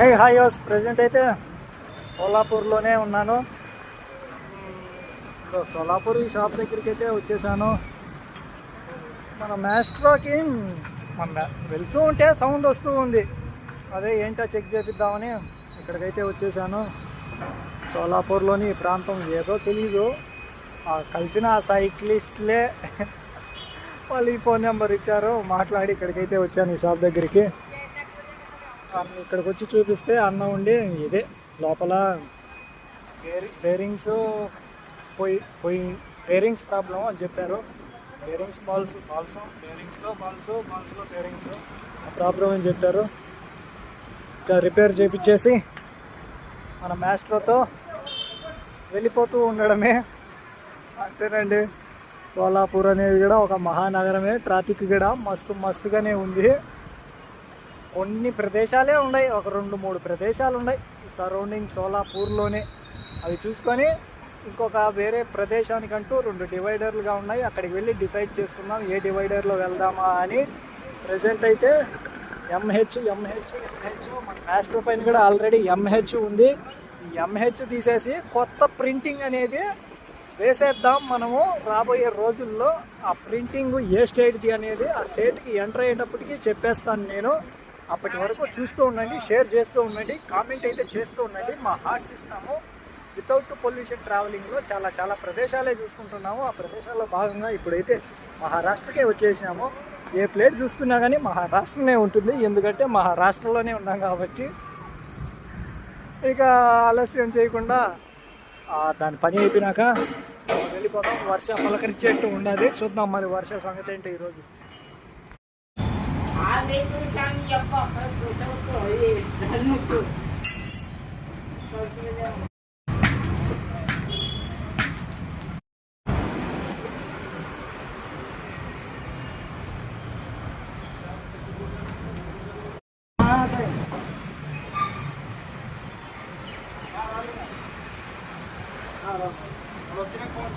Hey hi house present అయితే సోలాపూర్లోనే ఉన్నాను. So Solapur ఈ షాప్ దగ్గరికి అయితే వచ్చేసాను. మన మ్యాస్ట్రోకి మన వెళ్తూ ఉంటే సౌండ్ వస్తూ ఉంది. అదే ఏంటో చెక్ చేపిద్దామని ఇక్కడికైతే వచ్చేసాను. సోలాపూర్లోని ఈ ప్రాంతం ఏదో తెలీదు. ఆ కలిసిన ఆ సైక్లిస్ట్లే వాళ్ళు ఈ ఫోన్ నెంబర్ ఇచ్చారు. మాట్లాడి ఇక్కడికైతే వచ్చాను ఈ షాప్ దగ్గరికి. ఇక్కడికి వచ్చి చూపిస్తే అన్న ఉండి ఇదే లోపల బేరింగ్స్ పోయి పోయి బేరింగ్స్ ప్రాబ్లం అని చెప్పారు. బేరింగ్స్ బాల్స్ బాల్స్ బేరింగ్స్లో బాల్స్ బాల్స్లో బేరింగ్స్ ప్రాబ్లం అని చెప్పారు. ఇంకా రిపేర్ చేపించేసి మన మ్యాస్ట్రోతో వెళ్ళిపోతూ ఉండడమే అంతేనండి. సోలాపూర్ అనేది కూడా ఒక మహానగరమే. ట్రాఫిక్ కూడా మస్తు మస్తుగానే ఉంది. కొన్ని ప్రదేశాలే ఉన్నాయి. ఒక రెండు మూడు ప్రదేశాలు ఉన్నాయి. సరౌండింగ్ సోలాపూర్లోనే అవి చూసుకొని ఇంకొక వేరే ప్రదేశానికంటూ రెండు డివైడర్లుగా ఉన్నాయి. అక్కడికి వెళ్ళి డిసైడ్ చేసుకుందాం. ఏ డివైడర్లో వెళ్దామా అని ప్రజెంట్ అయితే ఎంహెచ్ ఎంహెచ్ ఎంహెచ్ మన మ్యాస్టర్ పైన కూడా ఆల్రెడీ ఎంహెచ్ ఉంది. ఈ ఎంహెచ్ తీసేసి కొత్త ప్రింటింగ్ అనేది వేసేద్దాం మనము రాబోయే రోజుల్లో. ఆ ప్రింటింగ్ ఏ స్టేట్ది అనేది ఆ స్టేట్కి ఎంటర్ అయ్యేటప్పటికి చెప్పేస్తాను నేను. అప్పటి వరకు చూస్తూ ఉండండి షేర్ చేస్తూ ఉండండి కామెంట్ అయితే చేస్తూ ఉండండి. మా హార్ట్స్ ఇస్తాము. వితౌట్ పొల్యూషన్ ట్రావెలింగ్లో చాలా చాలా ప్రదేశాలే చూసుకుంటున్నాము. ఆ ప్రదేశాల్లో భాగంగా ఇప్పుడైతే మహారాష్ట్రకే వచ్చేసాము ఏ ప్లేట్ చూసుకున్నా కానీ మహారాష్ట్రనే ఉంటుంది. ఎందుకంటే మహారాష్ట్రలోనే ఉన్నాం కాబట్టి ఇక ఆలస్యం చేయకుండా దాని పని అయిపోయినాక వెళ్ళిపోతాం వర్షం పలకరించేట్టు ఉండాలి చూద్దాం మరి వర్ష సంగతి ఏంటి ఈరోజు. 밤에 또 상겹고 또또또 어이 나누고 저기는 Hello. Hello, Tim.